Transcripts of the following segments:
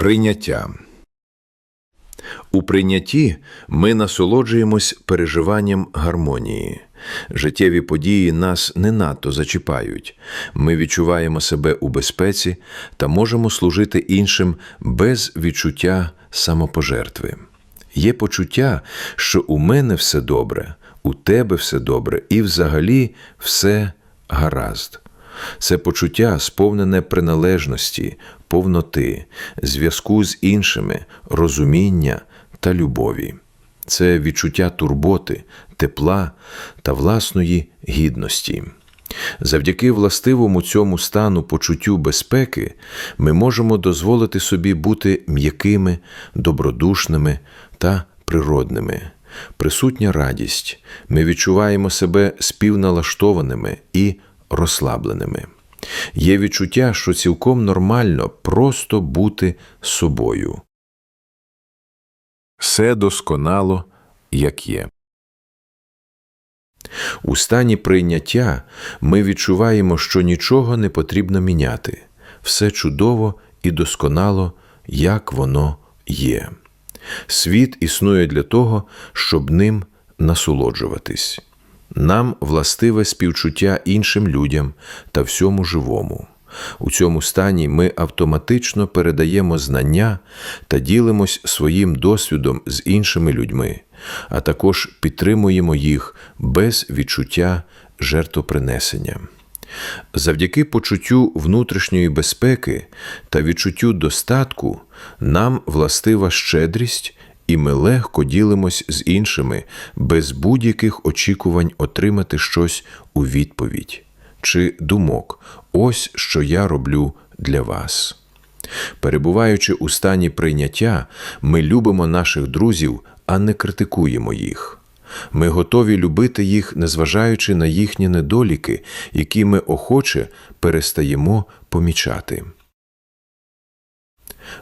Прийняття. У прийнятті ми насолоджуємось переживанням гармонії. Життєві події нас не надто зачіпають. Ми відчуваємо себе у безпеці та можемо служити іншим без відчуття самопожертви. Є почуття, що у мене все добре, у тебе все добре, і взагалі все гаразд. Це почуття сповнене приналежності, повноти, зв'язку з іншими, розуміння та любові. Це відчуття турботи, тепла та власної гідності. Завдяки властивому цьому стану почуттю безпеки ми можемо дозволити собі бути м'якими, добродушними та природними. Присутня радість. Ми відчуваємо себе співналаштованими і розслабленими. Є відчуття, що цілком нормально просто бути собою. Все досконало, як є. У стані прийняття ми відчуваємо, що нічого не потрібно міняти, все чудово і досконало, як воно є. Світ існує для того, щоб ним насолоджуватись. Нам властиве співчуття іншим людям та всьому живому. У цьому стані ми автоматично передаємо знання та ділимось своїм досвідом з іншими людьми, а також підтримуємо їх без відчуття жертвопринесення. Завдяки почуттю внутрішньої безпеки та відчуттю достатку нам властива щедрість, і ми легко ділимось з іншими без будь-яких очікувань отримати щось у відповідь чи думок. Ось що я роблю для вас. Перебуваючи у стані прийняття, ми любимо наших друзів, а не критикуємо їх. Ми готові любити їх, незважаючи на їхні недоліки, які ми охоче перестаємо помічати.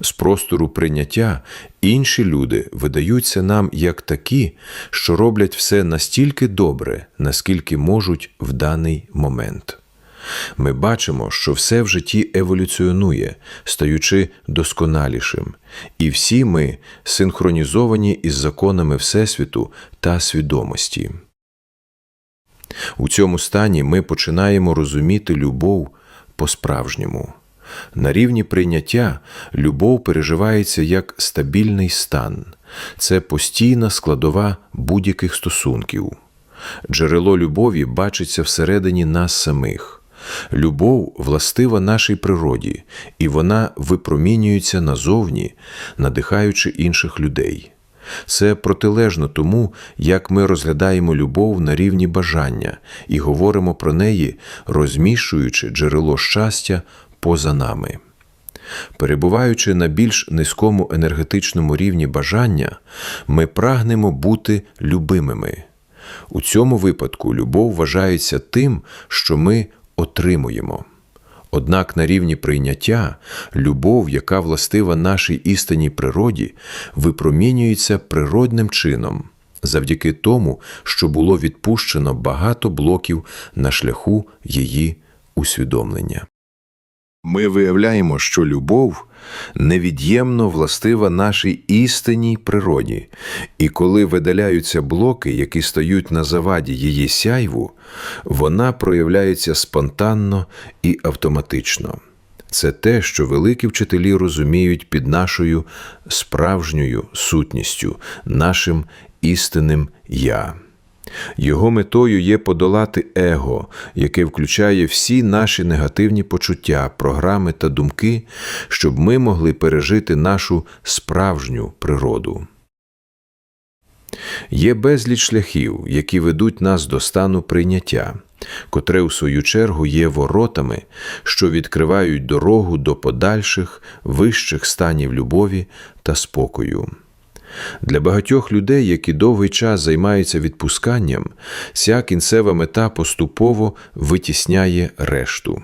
З простору прийняття інші люди видаються нам як такі, що роблять все настільки добре, наскільки можуть в даний момент. Ми бачимо, що все в житті еволюціонує, стаючи досконалішим, і всі ми синхронізовані із законами Всесвіту та свідомості. У цьому стані ми починаємо розуміти любов по-справжньому. На рівні прийняття любов переживається як стабільний стан, це постійна складова будь-яких стосунків. Джерело любові бачиться всередині нас самих. Любов властива нашій природі, і вона випромінюється назовні, надихаючи інших людей. Це протилежно тому, як ми розглядаємо любов на рівні бажання і говоримо про неї, розміщуючи джерело щастя поза нами. Перебуваючи на більш низькому енергетичному рівні бажання, ми прагнемо бути любимими. У цьому випадку любов вважається тим, що ми отримуємо. Однак на рівні прийняття любов, яка властива нашій істинній природі, випромінюється природним чином, завдяки тому, що було відпущено багато блоків на шляху її усвідомлення. Ми виявляємо, що любов невід'ємно властива нашій істинній природі, і коли видаляються блоки, які стають на заваді її сяйву, вона проявляється спонтанно і автоматично. Це те, що великі вчителі розуміють під нашою справжньою сутністю, нашим істинним я. Його метою є подолати его, яке включає всі наші негативні почуття, програми та думки, щоб ми могли пережити нашу справжню природу. Є безліч шляхів, які ведуть нас до стану прийняття, котре, у свою чергу, є воротами, що відкривають дорогу до подальших вищих станів любові та спокою. Для багатьох людей, які довгий час займаються відпусканням, ця кінцева мета поступово витісняє решту.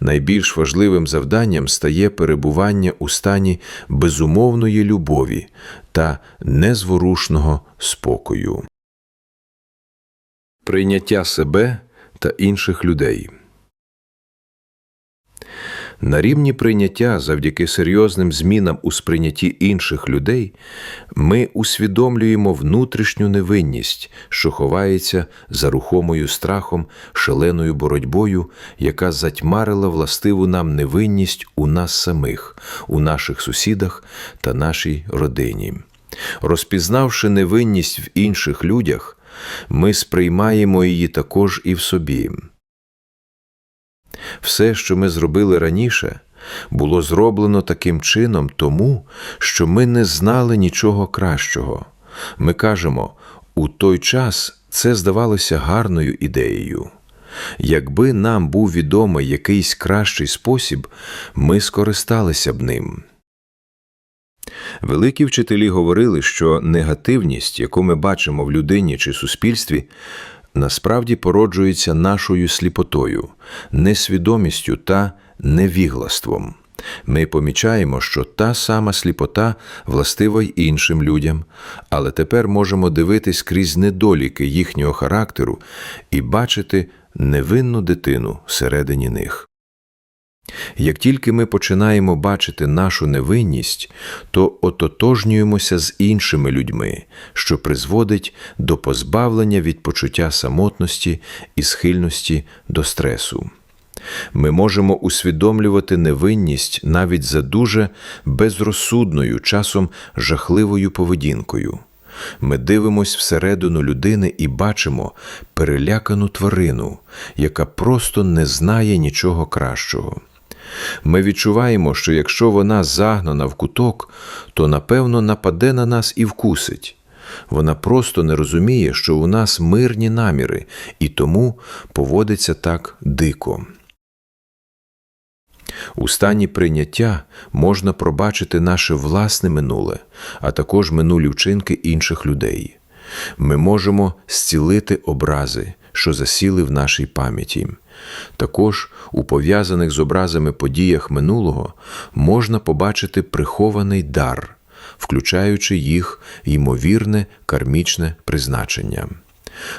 Найбільш важливим завданням стає перебування у стані безумовної любові та незворушного спокою. Прийняття себе та інших людей. На рівні прийняття, завдяки серйозним змінам у сприйнятті інших людей, ми усвідомлюємо внутрішню невинність, що ховається за рухомою страхом, шаленою боротьбою, яка затьмарила властиву нам невинність у нас самих, у наших сусідах та нашій родині. Розпізнавши невинність в інших людях, ми сприймаємо її також і в собі. Все, що ми зробили раніше, було зроблено таким чином тому, що ми не знали нічого кращого. Ми кажемо, у той час це здавалося гарною ідеєю. Якби нам був відомий якийсь кращий спосіб, ми скористалися б ним. Великі вчителі говорили, що негативність, яку ми бачимо в людині чи суспільстві, насправді породжується нашою сліпотою, несвідомістю та невіглаством. Ми помічаємо, що та сама сліпота властива й іншим людям, але тепер можемо дивитись крізь недоліки їхнього характеру і бачити невинну дитину всередині них. Як тільки ми починаємо бачити нашу невинність, то ототожнюємося з іншими людьми, що призводить до позбавлення від почуття самотності і схильності до стресу. Ми можемо усвідомлювати невинність навіть за дуже безрозсудною, часом жахливою поведінкою. Ми дивимось всередину людини і бачимо перелякану тварину, яка просто не знає нічого кращого. Ми відчуваємо, що якщо вона загнана в куток, то напевно нападе на нас і вкусить. Вона просто не розуміє, що у нас мирні наміри, і тому поводиться так дико. У стані прийняття можна пробачити наше власне минуле, а також минулі вчинки інших людей. Ми можемо зцілити образи, що засіли в нашій пам'яті. Також у пов'язаних з образами подіях минулого можна побачити прихований дар, включаючи їх ймовірне кармічне призначення.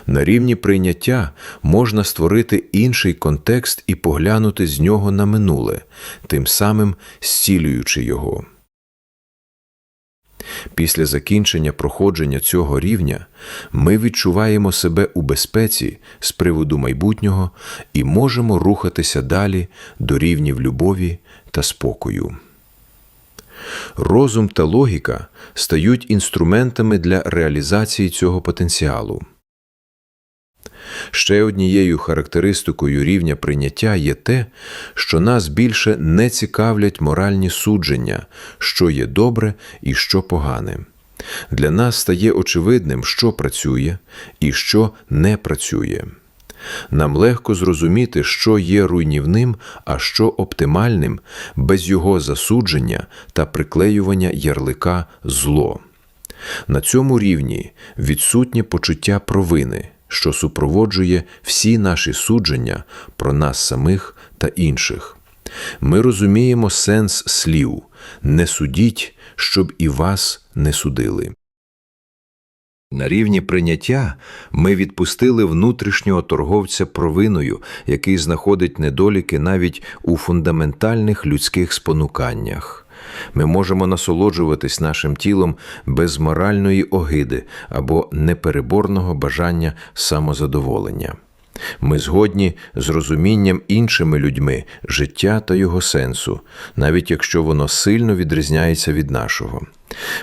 На рівні прийняття можна створити інший контекст і поглянути з нього на минуле, тим самим зцілюючи його. Після закінчення проходження цього рівня ми відчуваємо себе у безпеці з приводу майбутнього і можемо рухатися далі до рівнів любові та спокою. Розум та логіка стають інструментами для реалізації цього потенціалу. Ще однією характеристикою рівня прийняття є те, що нас більше не цікавлять моральні судження, що є добре і що погане. Для нас стає очевидним, що працює і що не працює. Нам легко зрозуміти, що є руйнівним, а що оптимальним, без його засудження та приклеювання ярлика зло. На цьому рівні відсутнє почуття провини що супроводжує всі наші судження про нас самих та інших. Ми розуміємо сенс слів не судіть, щоб і вас не судили. На рівні прийняття ми відпустили внутрішнього торговця провиною, який знаходить недоліки навіть у фундаментальних людських спонуканнях. Ми можемо насолоджуватись нашим тілом без моральної огиди або непереборного бажання самозадоволення. Ми згодні з розумінням іншими людьми життя та його сенсу, навіть якщо воно сильно відрізняється від нашого.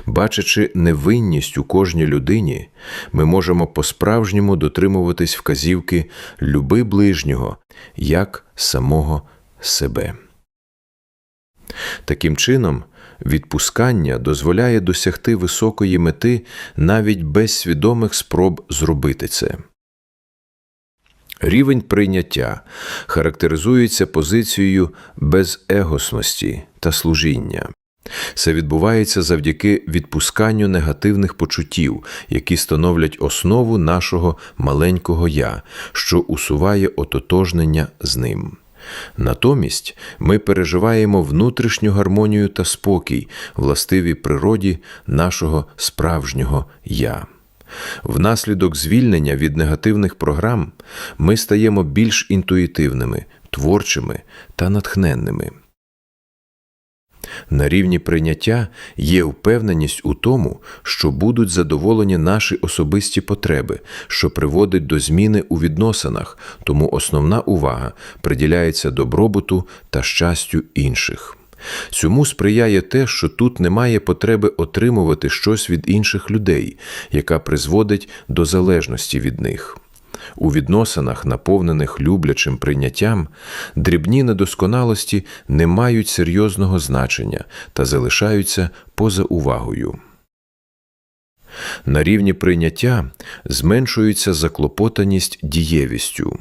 Бачачи невинність у кожній людині, ми можемо по-справжньому дотримуватись вказівки люби ближнього як самого себе. Таким чином, відпускання дозволяє досягти високої мети навіть без свідомих спроб зробити це. Рівень прийняття характеризується позицією безегосності та служіння. Це відбувається завдяки відпусканню негативних почуттів, які становлять основу нашого маленького я, що усуває ототожнення з ним. Натомість ми переживаємо внутрішню гармонію та спокій, властиві природі нашого справжнього я. Внаслідок звільнення від негативних програм ми стаємо більш інтуїтивними, творчими та натхненними. На рівні прийняття є впевненість у тому, що будуть задоволені наші особисті потреби, що приводить до зміни у відносинах, тому основна увага приділяється добробуту та щастю інших. Цьому сприяє те, що тут немає потреби отримувати щось від інших людей, яка призводить до залежності від них. У відносинах, наповнених люблячим прийняттям, дрібні недосконалості не мають серйозного значення та залишаються поза увагою. На рівні прийняття зменшується заклопотаність дієвістю.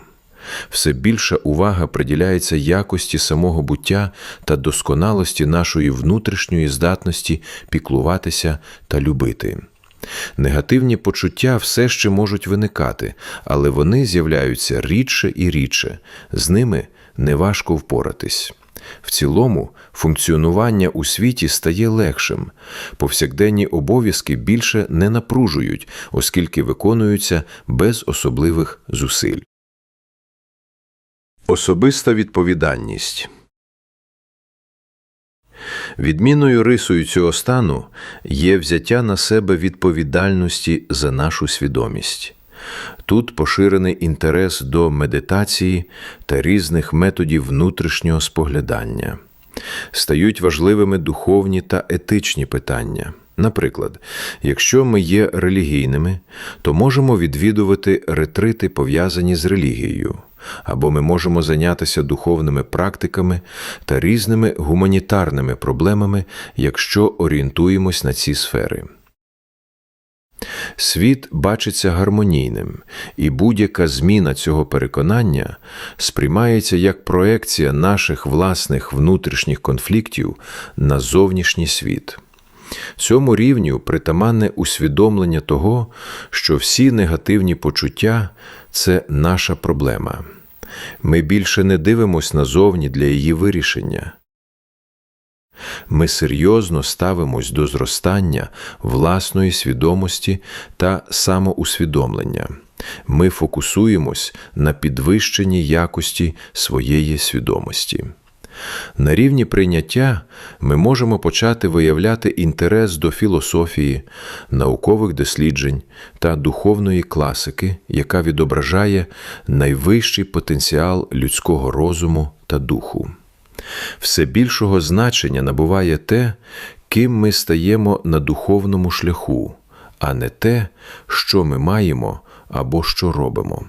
Все більша увага приділяється якості самого буття та досконалості нашої внутрішньої здатності піклуватися та любити. Негативні почуття все ще можуть виникати, але вони з'являються рідше і рідше, з ними неважко впоратись. В цілому, функціонування у світі стає легшим, повсякденні обов'язки більше не напружують, оскільки виконуються без особливих зусиль. Особиста відповідальність Відмінною рисою цього стану є взяття на себе відповідальності за нашу свідомість. Тут поширений інтерес до медитації та різних методів внутрішнього споглядання. Стають важливими духовні та етичні питання. Наприклад, якщо ми є релігійними, то можемо відвідувати ретрити, пов'язані з релігією, або ми можемо зайнятися духовними практиками та різними гуманітарними проблемами, якщо орієнтуємось на ці сфери. Світ бачиться гармонійним, і будь-яка зміна цього переконання сприймається як проекція наших власних внутрішніх конфліктів на зовнішній світ. Цьому рівню притаманне усвідомлення того, що всі негативні почуття це наша проблема. Ми більше не дивимось назовні для її вирішення. Ми серйозно ставимось до зростання власної свідомості та самоусвідомлення. Ми фокусуємось на підвищенні якості своєї свідомості. На рівні прийняття ми можемо почати виявляти інтерес до філософії, наукових досліджень та духовної класики, яка відображає найвищий потенціал людського розуму та духу. Все більшого значення набуває те, ким ми стаємо на духовному шляху, а не те, що ми маємо або що робимо.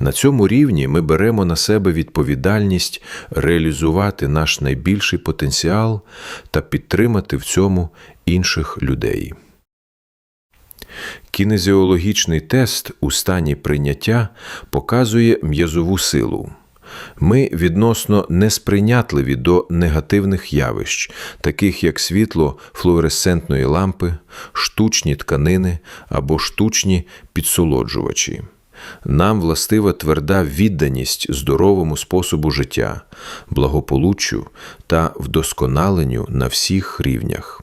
На цьому рівні ми беремо на себе відповідальність реалізувати наш найбільший потенціал та підтримати в цьому інших людей. Кінезіологічний тест у стані прийняття показує м'язову силу. Ми відносно несприйнятливі до негативних явищ, таких як світло флуоресцентної лампи, штучні тканини або штучні підсолоджувачі. Нам властива тверда відданість здоровому способу життя, благополуччю та вдосконаленню на всіх рівнях.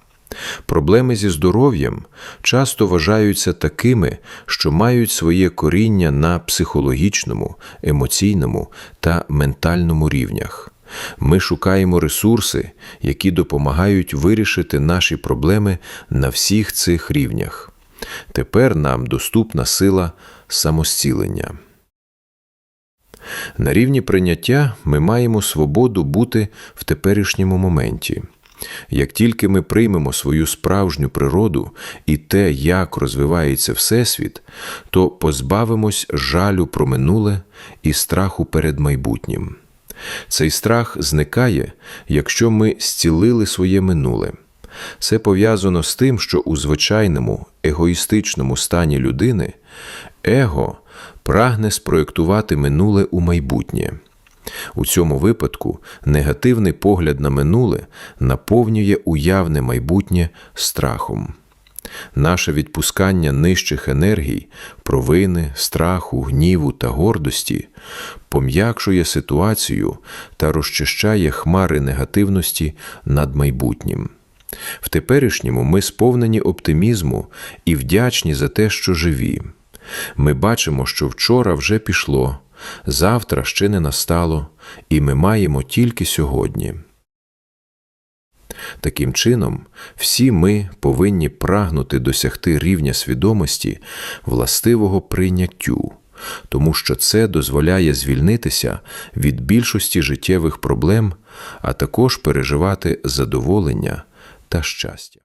Проблеми зі здоров'ям часто вважаються такими, що мають своє коріння на психологічному, емоційному та ментальному рівнях. Ми шукаємо ресурси, які допомагають вирішити наші проблеми на всіх цих рівнях. Тепер нам доступна сила самостілення. На рівні прийняття ми маємо свободу бути в теперішньому моменті. Як тільки ми приймемо свою справжню природу і те, як розвивається Всесвіт, то позбавимось жалю про минуле і страху перед майбутнім. Цей страх зникає, якщо ми зцілили своє минуле. Це пов'язано з тим, що у звичайному егоїстичному стані людини его прагне спроєктувати минуле у майбутнє. У цьому випадку негативний погляд на минуле наповнює уявне майбутнє страхом. Наше відпускання нижчих енергій, провини, страху, гніву та гордості пом'якшує ситуацію та розчищає хмари негативності над майбутнім. В теперішньому ми сповнені оптимізму і вдячні за те, що живі. Ми бачимо, що вчора вже пішло, завтра ще не настало, і ми маємо тільки сьогодні. Таким чином, всі ми повинні прагнути досягти рівня свідомості властивого прийняттю, тому що це дозволяє звільнитися від більшості життєвих проблем, а також переживати задоволення та щастя.